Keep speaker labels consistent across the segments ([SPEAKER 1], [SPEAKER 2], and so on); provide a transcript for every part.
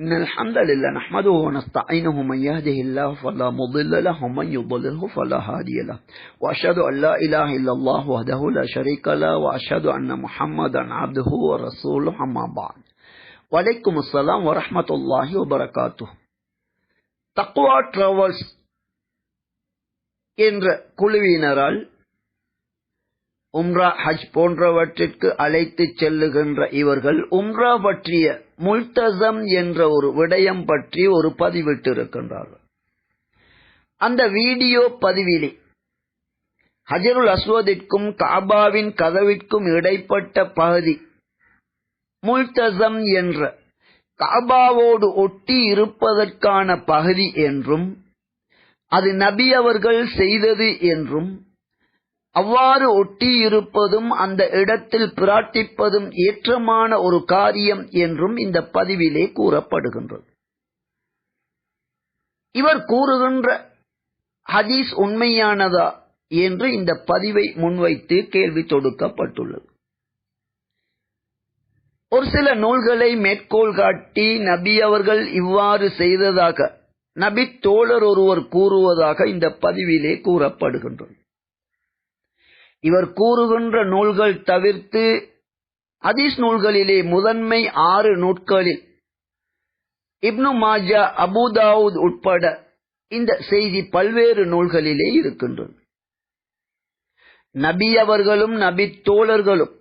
[SPEAKER 1] إن الحمد لله نحمده ونستعينه من يهده الله فلا مضل له ومن يضلله فلا هادي له. وأشهد أن لا إله إلا الله وحده لا شريك له وأشهد أن محمدا عبده ورسوله أما بعد. وعليكم السلام ورحمة الله وبركاته. تقوى travels என்ற குழுவினரால் உம்ரா ஹஜ் போன்றவற்றிற்கு அழைத்து செல்லுகின்ற இவர்கள் உம்ரா பற்றிய முல்தசம் என்ற ஒரு விடயம் பற்றி ஒரு பதிவிட்டிருக்கின்றார்கள். அந்த வீடியோ பதிவிலே ஹஜருல் அஸ்வதிற்கும் காபாவின் கதவிற்கும் இடைப்பட்ட பகுதி முல்தசம் என்ற காபாவோடு ஒட்டி இருப்பதற்கான பகுதி என்றும் அது நபி அவர்கள் செய்தது என்றும் அவ்வாறு ஒட்டி இருப்பதும் அந்த இடத்தில் பிரார்த்திப்பதும் ஏற்றமான ஒரு காரியம் என்றும் இந்த பதிவிலே கூறப்படுகின்றது. இவர் கூறுகின்ற ஹதீஸ் உண்மையானதா என்று இந்த பதிவை முன்வைத்து கேள்வி தொடுக்கப்பட்டுள்ளது. ஒரு சில நூல்களை மேற்கோள் காட்டி நபி அவர்கள் இவ்வாறு செய்ததாக நபி தோழர் ஒருவர் கூறுவதாக இந்த பதிவிலே கூறப்படுகின்றது. இவர் கூறுகின்ற நூல்கள் தவிர்த்து ஹதீஸ் நூல்களிலே முதன்மை ஆறு நூட்களில் இப்னு மாஜா அபுதாவுத் உட்பட இந்த செய்தி பல்வேறு நூல்களிலே இருக்கின்றது. நபி அவர்களும் நபி தோழர்களும்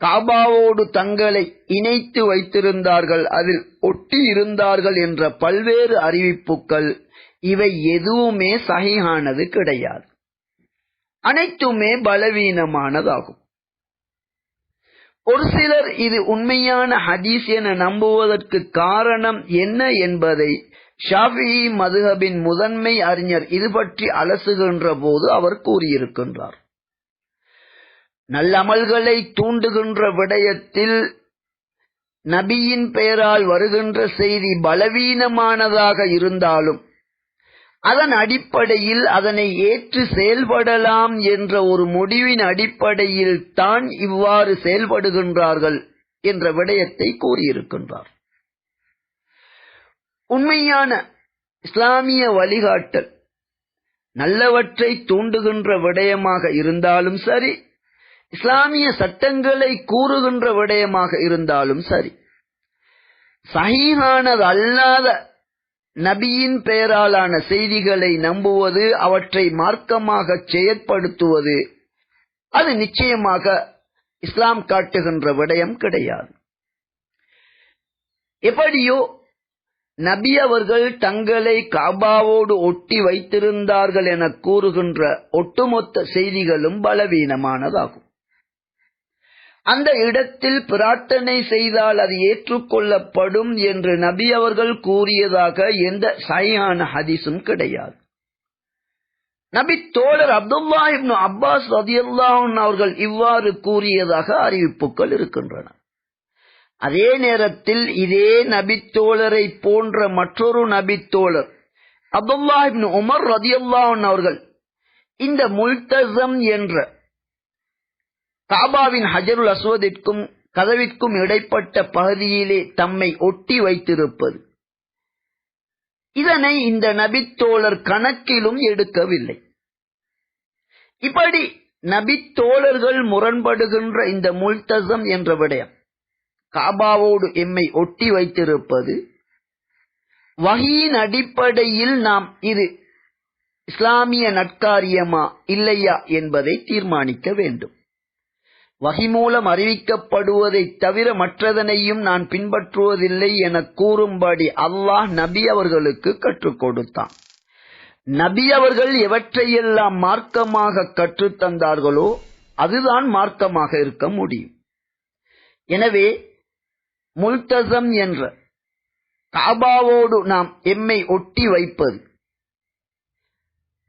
[SPEAKER 1] காபாவோடு தங்களை இணைத்து வைத்திருந்தார்கள் அதில் ஒட்டி இருந்தார்கள் என்ற பல்வேறு அறிவிப்புகள் இவை எதுவுமே சகியானது கிடையாது. அனைத்துமே பலவீனமானதாகும். ஒரு சிலர் இது உண்மையான ஹதீஸ் என நம்புவதற்கு காரணம் என்ன என்பதை ஷாஃபி மதுஹபின் முதன்மை அறிஞர் இது பற்றி அலசுகின்ற போது அவர் கூறியிருக்கின்றார். நல்லமல்களை தூண்டுகின்ற விடயத்தில் நபியின் பெயரால் வருகின்ற செய்தி பலவீனமானதாக இருந்தாலும் அதன் அடிப்படையில் அதனை ஏற்று செயல்படலாம் என்ற ஒரு முடிவின் அடிப்படையில் தான் இவ்வாறு செயல்படுகின்றார்கள் என்ற விடயத்தை கூறியிருக்கின்றார். உண்மையான இஸ்லாமிய வழிகாட்டல் நல்லவற்றை தூண்டுகின்ற விடயமாக இருந்தாலும் சரி இஸ்லாமிய சட்டங்களை கூறுகின்ற விடயமாக இருந்தாலும் சரி சகிஹானது அல்லாத நபியின் பெயராலான செய்திகளை நம்புவது அவற்றை மார்க்கமாக செயற்படுத்துவது அது நிச்சயமாக இஸ்லாம் காட்டுகின்ற விடயம் கிடையாது. எப்படியோ நபி அவர்கள் தங்களை காபாவோடு ஒட்டி வைத்திருந்தார்கள் என கூறுகின்ற ஒட்டுமொத்த செய்திகளும் பலவீனமானதாகும். அந்த இடத்தில் பிரார்த்தனை செய்தால் அது ஏற்றுக்கொள்ளப்படும் என்று நபி அவர்கள் கூறியதாக எந்த சையான ஹதீஸும் கிடையாது. நபி தோழர் அப்துல்லா இப்னு அப்பாஸ் ரதியுல்லாஹன் அவர்கள் இவ்வாறு கூறியதாக அறிவிப்புகள் இருக்கின்றன. அதே நேரத்தில் இதே நபித்தோழரை போன்ற மற்றொரு நபித்தோழர் அப்துல்லா இப்னு உமர் ரதியுல்லாஹன் அவர்கள் இந்த முல்தசம் என்ற காபாவின் ஹஜருல் அஸ்வதிற்கும் கதவிற்கும் இடைப்பட்ட பகுதியிலே தம்மை ஒட்டி வைத்திருப்பது. இதனை இந்த நபித்தோழர் கணக்கிலும் எடுக்கவில்லை. இப்படி நபித்தோழர்கள் முரண்படுகின்ற இந்த முல்தசம் என்ற விடயம் காபாவோடு எம்மை ஒட்டி வைத்திருப்பது வகையின் அடிப்படையில் நாம் இது இஸ்லாமிய நட்காரியமா இல்லையா என்பதை தீர்மானிக்க வேண்டும். வகி மூலம் அறிவிக்கப்படுவதை தவிர மற்றதனையும் நான் பின்பற்றுவதில்லை என கூறும்படி அல்லாஹ் நபி அவர்களுக்கு கற்றுக் கொடுத்தான். நபி அவர்கள் எவற்றையெல்லாம் மார்க்கமாக கற்றுத்தந்தார்களோ அதுதான் மார்க்கமாக இருக்க முடியும். எனவே முல்தசம் என்ற காபாவோடு நாம் எம்மை ஒட்டி வைப்பது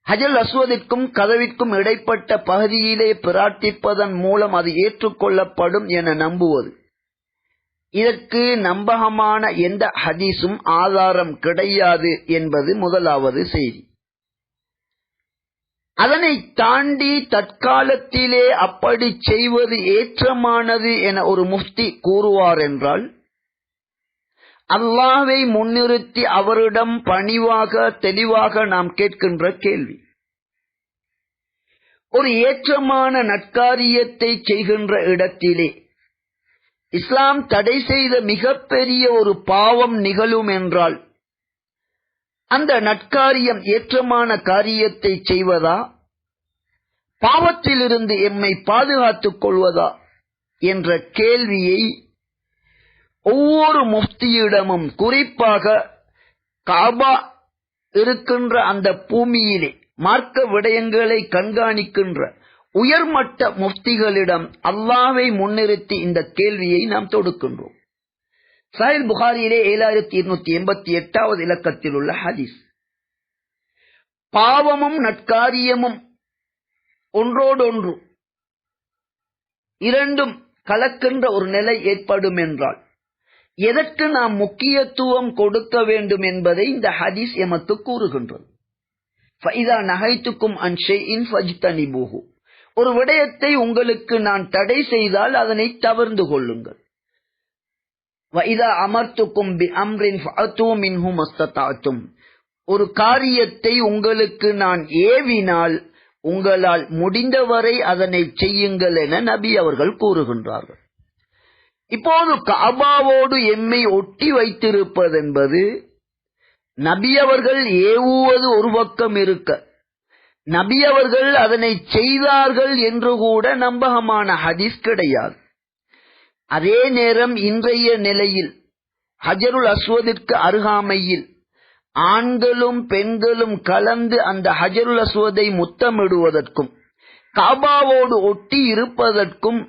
[SPEAKER 1] ஹஜல் அஸ்வதிற்கும் கதவிற்கும் இடைப்பட்ட பகுதியிலே பிரார்த்திப்பதன் மூலம் அது ஏற்றுக்கொள்ளப்படும் என நம்புவது. இதற்கு நம்பகமான எந்த ஹதீஸும் ஆதாரம் கிடையாது என்பது முதலாவது செய்தி. அதனை தாண்டி தற்காலத்திலே அப்படி செய்வது ஏற்றமானது என ஒரு முஃப்தி கூறுவார் என்றால் அல்லாவை முன்னிறுத்தி அவரிடம் பணிவாக தெளிவாக நாம் கேட்கின்ற கேள்வி. ஒரு ஏற்றமான நற்காரியத்தை செய்கின்ற இடத்திலே இஸ்லாம் தடை செய்த மிகப்பெரிய ஒரு பாவம் நிகழும் என்றால் அந்த நற்காரியம் ஏற்றமான காரியத்தை செய்வதா? பாவத்திலிருந்து எம்மை பாதுகாத்துக் கொள்வதா? என்ற கேள்வியை ஒவ்வொரு முஃப்தியிடமும் குறிப்பாக காபா இருக்கின்ற அந்த பூமியிலே மார்க்க விடயங்களை கண்காணிக்கின்ற உயர்மட்ட முஃப்திகளிடம் அல்லாவை முன்னிறுத்தி இந்த கேள்வியை நாம் தொடுக்கின்றோம். சாயல் புகாரியிலே ஏழாயிரத்தி இருநூத்தி எண்பத்தி எட்டாவது இலக்கத்தில் உள்ள ஹதீஸ். பாவமும் நட்காரியமும் ஒன்றோடொன்று இரண்டும் கலக்கின்ற ஒரு நிலை ஏற்படும் என்றால் எதற்கு நாம் முக்கியத்துவம் கொடுக்க வேண்டும் என்பதை இந்த ஹதீஸ் எமக்கு கூறுகின்றது. ஃபைதா நகைத்துக்கும் அன்ஷே இன் ஃபஜ்தனிபூஹு. ஒரு விடயத்தை உங்களுக்கு நான் தடை செய்தால் அதனை தவிர்ந்து கொள்ளுங்கள். வைதா அமர்த்துக்கும் பி அம்ரின் ஒரு காரியத்தை உங்களுக்கு நான் ஏவினால் உங்களால் முடிந்தவரை அதனை செய்யுங்கள் என நபி அவர்கள் கூறுகின்றார்கள். இப்போது காபாவோடு எம்மை ஒட்டி வைத்திருப்பதென்பது நபி அவர்கள் ஏவுவது ஒரு பக்கம் இருக்க. நபி அவர்கள் அதனை செய்தார்கள் என்று கூட நம்பகமான ஹதீஸ் கிடையாது. அதே நேரம் இன்றைய நிலையில் ஹஜருல் அஸ்வதிற்கு அருகாமையில் ஆண்களும் பெண்களும் கலந்து அந்த ஹஜருல் அஸ்வதை முத்தமிடுவதற்கும் காபாவோடு ஒட்டி இருப்பதற்கும்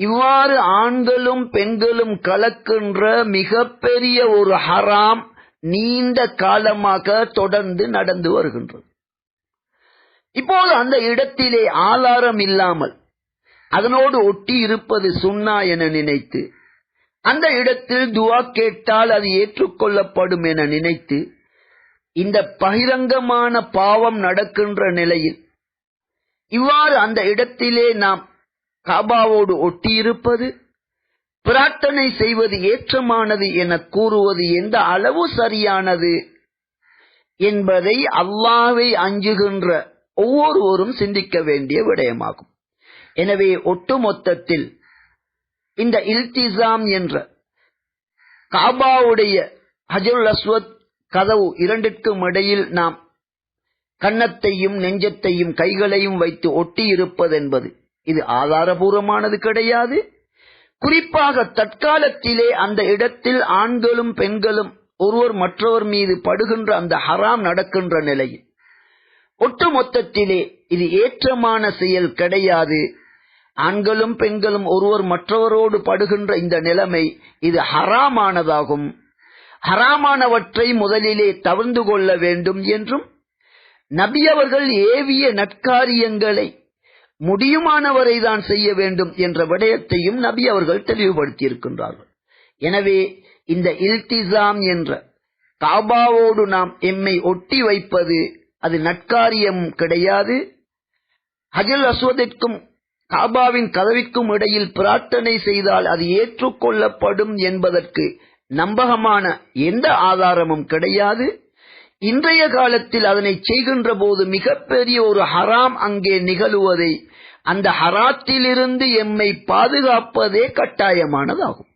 [SPEAKER 1] இவ்வாறு ஆண்களும் பெண்களும் கலக்கின்ற மிகப்பெரிய ஒரு ஹராம் நீண்ட காலமாக தொடர்ந்து நடந்து வருகின்றது. இப்போது அந்த இடத்திலே ஆதாரம் இல்லாமல் அதனோடு ஒட்டி இருப்பது சுண்ணா என நினைத்து அந்த இடத்தில் துவா கேட்டால் அது ஏற்றுக்கொள்ளப்படும் என நினைத்து இந்த பகிரங்கமான பாவம் நடக்கின்ற நிலையில் இவ்வாறு அந்த இடத்திலே நாம் காபாவோடு ஒட்டியிருப்பது பிரார்த்தனை செய்வது ஏற்றமானது என கூறுவது எந்த அளவு சரியானது என்பதை அல்லாவை அஞ்சுகின்ற ஒவ்வொருவரும் சிந்திக்க வேண்டிய விடயமாகும். எனவே ஒட்டுமொத்தத்தில் இந்த இல்திசாம் என்ற காபாவுடைய ஹஜருல் அஸ்வத் கதவு இரண்டிற்கும் இடையில் நாம் கன்னத்தையும் நெஞ்சத்தையும் கைகளையும் வைத்து ஒட்டி இருப்பதென்பது இது ஆதாரபூர்வமானது கிடையாது. குறிப்பாக தற்காலத்திலே அந்த இடத்தில் ஆண்களும் பெண்களும் ஒருவர் மற்றவர் மீது படுகின்ற அந்த ஹராம் நடக்கின்ற நிலையில் ஒட்டுமொத்தத்திலே இது ஏற்றமான செயல் கிடையாது. ஆண்களும் பெண்களும் ஒருவர் மற்றவரோடு படுகின்ற இந்த நிலைமை இது ஹராமானதாகும். ஹராமானவற்றை முதலிலே தவிர்ந்து கொள்ள வேண்டும் என்றும் நபி அவர்கள் ஏவிய நற்காரியங்களை முடியுமானவரை தான் செய்ய வேண்டும் என்ற விடயத்தையும் நபி அவர்கள் தெளிவுபடுத்தி இருக்கின்றார்கள் எனவே இந்த இல்திசாம் என்ற காபாவோடு நாம் எம்மை ஒட்டி வைப்பது அது நட்காரியம் கிடையாது. ஹஜல் அஸ்வதிற்கும் காபாவின் கதவிற்கும் இடையில் பிரார்த்தனை செய்தால் அது ஏற்றுக்கொள்ளப்படும் என்பதற்கு நம்பகமான எந்த ஆதாரமும் கிடையாது. இன்றைய காலத்தில் அதனை செய்கின்ற போது மிகப்பெரிய ஒரு ஹராம் அங்கே நிகழுவதை அந்த ஹராத்திலிருந்து எம்மை பாதுகாப்பதே கட்டாயமானதாகும்.